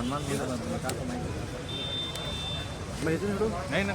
सन्मान दिला जातो तुला का माहिती नाही ना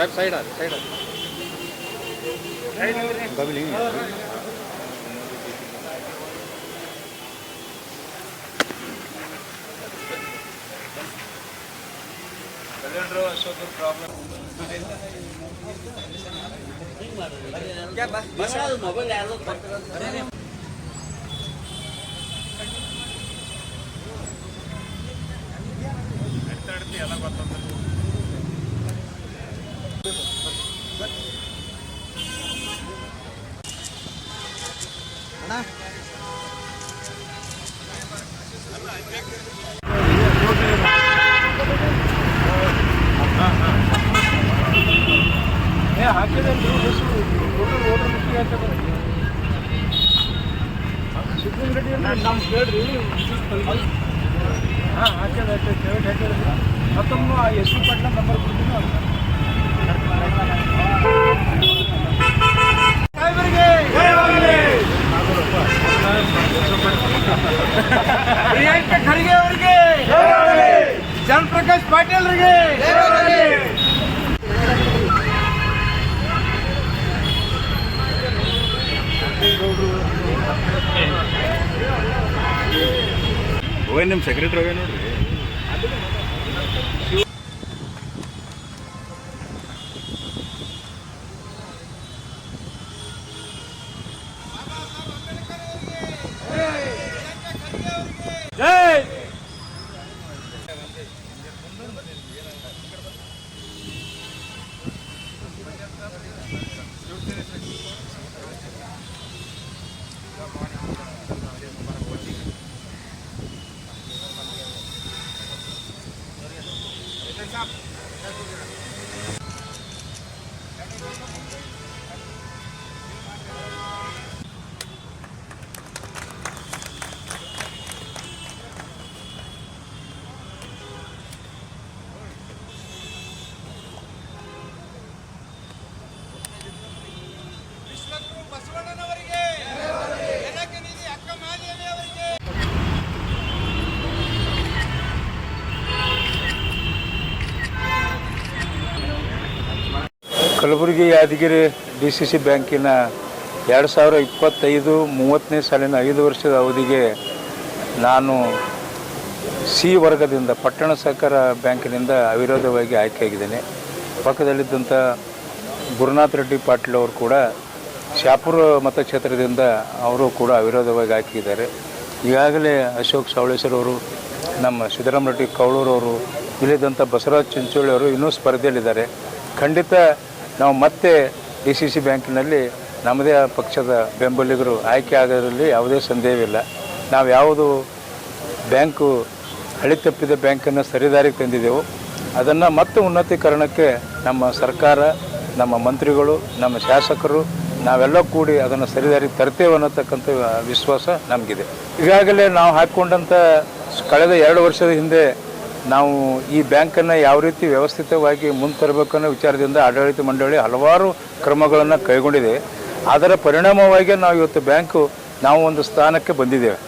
ಸಾಹೇಬ್ ಸೈಡ್ ಅದು ಸೈಡ್ ಅದು. ಮೊಬೈಲ್ ಎಲ್ಲ ಗೊತ್ತ ಹಾಂ ಹಾಕಿದ ಪ್ರೈವೇಟ್ ಹಾಕಿದ್ರೆ ಮತ್ತೊಮ್ಮೆ ಎಸ್ ಪಿ ಪಟ್ಲ ನಂಬರ್ ಕೊಡ್ತೀನಿ. ಪ್ರಿಯಾಂಕ ಖರ್ಗೆ ಅವರಿಗೆ ಜಯಪ್ರಕಾಶ್ ಪಾಟೀಲ್ ಅವರಿಗೆ ಹೋಗಿ ನಿಮ್ಮ ಸೆಕ್ರೆಟರಿ ಹೋಗಿ ನೋಡ್ರಿ ಜೈ Kalaburagi Yadgiri D C C ಬ್ಯಾಂಕಿನ ಎರಡು ಸಾವಿರ ಇಪ್ಪತ್ತೈದು ಮೂವತ್ತನೇ ಸಾಲಿನ ಐದು ವರ್ಷದ ಅವಧಿಗೆ ನಾನು ಸಿ ವರ್ಗದಿಂದ, ಪಟ್ಟಣ ಸಹಕಾರ ಬ್ಯಾಂಕಿನಿಂದ ಅವಿರೋಧವಾಗಿ ಆಯ್ಕೆಯಾಗಿದ್ದೇನೆ. ಪಕ್ಕದಲ್ಲಿದ್ದಂಥ ಗುರುನಾಥ್ ರೆಡ್ಡಿ ಪಾಟೀಲ್ ಅವರು ಕೂಡ ಶಾಪುರ ಮತಕ್ಷೇತ್ರದಿಂದ ಅವರು ಕೂಡ ಅವಿರೋಧವಾಗಿ ಆಯ್ಕೆಯಿದ್ದಾರೆ ಈಗಾಗಲೇ ಅಶೋಕ್ ಅವರು, ನಮ್ಮ ಸಿದ್ದರಾಮರೆಡ್ಡಿ ಕೌಳೂರವರು ಇಲ್ಲಿದ್ದಂಥ ಬಸವರಾಜ್ ಚಿಂಚೋಳಿ ಅವರು ಇನ್ನೂ ಸ್ಪರ್ಧೆಯಲ್ಲಿದ್ದಾರೆ. ಖಂಡಿತ ನಾವು ಮತ್ತೆ ಡಿ ಸಿ ಸಿ ಬ್ಯಾಂಕಿನಲ್ಲಿ ನಮ್ಮದೇ ಪಕ್ಷದ ಬೆಂಬಲಿಗರು ಆಯ್ಕೆ ಆಗೋದ್ರಲ್ಲಿ ಯಾವುದೇ ಸಂದೇಹವಿಲ್ಲ. ನಾವು ಯಾವುದು ಬ್ಯಾಂಕು ಹಳಿ ತಪ್ಪಿದ ಬ್ಯಾಂಕನ್ನು ಸರಿದಾರಿಗೆ ತಂದಿದ್ದೆವು. ಅದನ್ನು ಮತ್ತೆ ಉನ್ನತೀಕರಣಕ್ಕೆ ನಮ್ಮ ಸರ್ಕಾರ, ನಮ್ಮ ಮಂತ್ರಿಗಳು, ನಮ್ಮ ಶಾಸಕರು, ನಾವೆಲ್ಲ ಕೂಡಿ ಅದನ್ನು ಸರಿದಾರಿಗೆ ತರ್ತೇವೆ ಅನ್ನತಕ್ಕಂಥ ವಿಶ್ವಾಸ ನಮಗಿದೆ. ಈಗಾಗಲೇ ನಾವು ಹಾಕ್ಕೊಂಡಂಥ ಕಳೆದ ಎರಡು ವರ್ಷದ ಹಿಂದೆ ನಾವು ಈ ಬ್ಯಾಂಕನ್ನು ಯಾವ ರೀತಿ ವ್ಯವಸ್ಥಿತವಾಗಿ ಮುಂದೆ ವಿಚಾರದಿಂದ ಆಡಳಿತ ಮಂಡಳಿ ಹಲವಾರು ಕ್ರಮಗಳನ್ನು ಕೈಗೊಂಡಿದೆ. ಅದರ ಪರಿಣಾಮವಾಗಿ ನಾವು ಇವತ್ತು ಬ್ಯಾಂಕು ನಾವು ಒಂದು ಸ್ಥಾನಕ್ಕೆ ಬಂದಿದ್ದೇವೆ.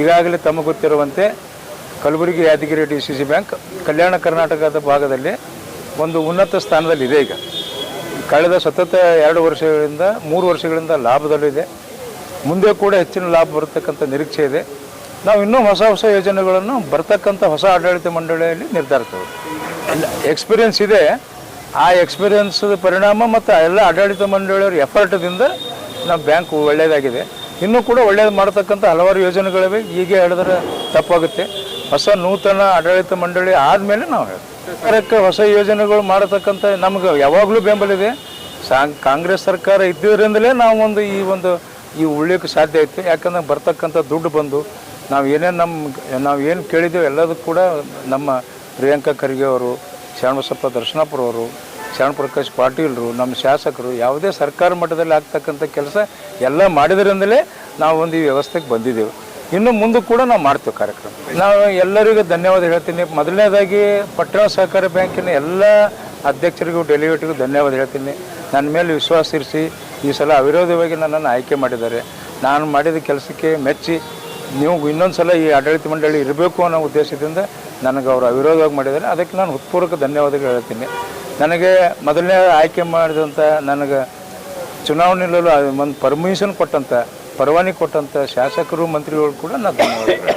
ಈಗಾಗಲೇ ತಮಗೆ ಗೊತ್ತಿರುವಂತೆ Kalaburagi Yadgiri D C C bank Kalyana ಕರ್ನಾಟಕದ ಭಾಗದಲ್ಲಿ ಒಂದು ಉನ್ನತ ಸ್ಥಾನದಲ್ಲಿದೆ ಈಗ. ಕಳೆದ ಸತತ ಎರಡು ವರ್ಷಗಳಿಂದ, ಮೂರು ವರ್ಷಗಳಿಂದ ಲಾಭದಲ್ಲಿದೆ. ಮುಂದೆ ಕೂಡ ಹೆಚ್ಚಿನ ಲಾಭ ಬರತಕ್ಕಂಥ ನಿರೀಕ್ಷೆ ಇದೆ. ನಾವು ಇನ್ನೂ ಹೊಸ ಹೊಸ ಯೋಜನೆಗಳನ್ನು ಬರ್ತಕ್ಕಂಥ ಹೊಸ ಆಡಳಿತ ಮಂಡಳಿಯಲ್ಲಿ ನಿರ್ಧರಿಸ್ತೇವೆ. ಇಲ್ಲ ಎಕ್ಸ್ಪೀರಿಯನ್ಸ್ ಇದೆ. ಆ ಎಕ್ಸ್ಪೀರಿಯನ್ಸ್ ಪರಿಣಾಮ ಮತ್ತು ಎಲ್ಲ ಆಡಳಿತ ಮಂಡಳಿಯವರ ಎಫರ್ಟ್ದಿಂದ ನಮ್ಮ ಬ್ಯಾಂಕ್ ಒಳ್ಳೆಯದಾಗಿದೆ ಇನ್ನೂ ಕೂಡ ಒಳ್ಳೆಯದು ಮಾಡತಕ್ಕಂಥ ಹಲವಾರು ಯೋಜನೆಗಳಿವೆ. ಈಗ ಹೇಳಿದ್ರೆ ತಪ್ಪಾಗುತ್ತೆ. ಹೊಸ ನೂತನ ಆಡಳಿತ ಮಂಡಳಿ ಆದಮೇಲೆ ನಾವು ಹೇಳ್ತೀವಿ. ಸರ್ಕಾರಕ್ಕೆ ಹೊಸ ಯೋಜನೆಗಳು ಮಾಡತಕ್ಕಂಥ ನಮ್ಗೆ ಯಾವಾಗಲೂ ಬೆಂಬಲ ಇದೆ. ಸಾಂಗ್ ಕಾಂಗ್ರೆಸ್ ಸರ್ಕಾರ ಇದ್ದಿದ್ದರಿಂದಲೇ ನಾವು ಒಂದು ಈ ಒಂದು ಈ ಉಳ್ಳಕ್ಕೆ ಸಾಧ್ಯ ಆಯಿತು ಯಾಕಂದ್ರೆ ಬರ್ತಕ್ಕಂಥ ದುಡ್ಡು ಬಂದು ನಾವು ಏನೇನು ನಮ್ಮ ನಾವು ಏನು ಕೇಳಿದ್ದೇವೆ ಎಲ್ಲದಕ್ಕೂ ಕೂಡ ನಮ್ಮ ಪ್ರಿಯಾಂಕಾ ಖರ್ಗೆ ಅವರು ಶರಣಬಸಪ್ಪ ದರ್ಶನಾಪುರ ಅವರು ಶರಣ ಪ್ರಕಾಶ್ ಪಾಟೀಲರು ನಮ್ಮ ಶಾಸಕರು ಯಾವುದೇ ಸರ್ಕಾರ ಮಟ್ಟದಲ್ಲಿ ಆಗ್ತಕ್ಕಂಥ ಕೆಲಸ ಎಲ್ಲ ಮಾಡಿದ್ರಿಂದಲೇ ನಾವು ಒಂದು ಈ ವ್ಯವಸ್ಥೆಗೆ ಬಂದಿದ್ದೇವೆ ಇನ್ನು ಮುಂದೆ ಕೂಡ ನಾವು ಮಾಡ್ತೇವೆ ಕಾರ್ಯಕ್ರಮ. ನಾವು ಎಲ್ಲರಿಗೂ ಧನ್ಯವಾದ ಹೇಳ್ತೀನಿ. ಮೊದಲನೇದಾಗಿ ಪಟ್ಟಣ ಸಹಕಾರಿ ಬ್ಯಾಂಕಿನ ಎಲ್ಲ ಅಧ್ಯಕ್ಷರಿಗೂ ಡೆಲಿವೇಟಿಗೂ ಧನ್ಯವಾದ ಹೇಳ್ತೀನಿ. ನನ್ನ ಮೇಲೆ ವಿಶ್ವಾಸ ಇರಿಸಿ ಈ ಸಲ ಅವಿರೋಧವಾಗಿ ನನ್ನನ್ನು ಆಯ್ಕೆ ಮಾಡಿದ್ದಾರೆ. ನಾನು ಮಾಡಿದ ಕೆಲಸಕ್ಕೆ ಮೆಚ್ಚಿ ನೀವು ಇನ್ನೊಂದು ಸಲ ಈ ಆಡಳಿತ ಮಂಡಳಿ ಇರಬೇಕು ಅನ್ನೋ ಉದ್ದೇಶದಿಂದ ನನಗೆ ಅವರು ಅವಿರೋಧವಾಗಿ ಮಾಡಿದ್ದಾರೆ. ಅದಕ್ಕೆ ನಾನು ಹೃತ್ಪೂರ್ವಕ ಧನ್ಯವಾದಗಳು ಹೇಳ್ತೀನಿ. ನನಗೆ ಮೊದಲನೇ ಆಯ್ಕೆ ಮಾಡಿದಂಥ ನನಗೆ ಚುನಾವಣೆ ನಿಲ್ಲಲು ಒಂದು ಪರ್ಮಿಷನ್ ಕೊಟ್ಟಂಥ ಪರವಾನಗಿ ಕೊಟ್ಟಂಥ ಶಾಸಕರು, ಮಂತ್ರಿಗಳು ಕೂಡ ನಾನು ಧನ್ಯವಾದಗಳು.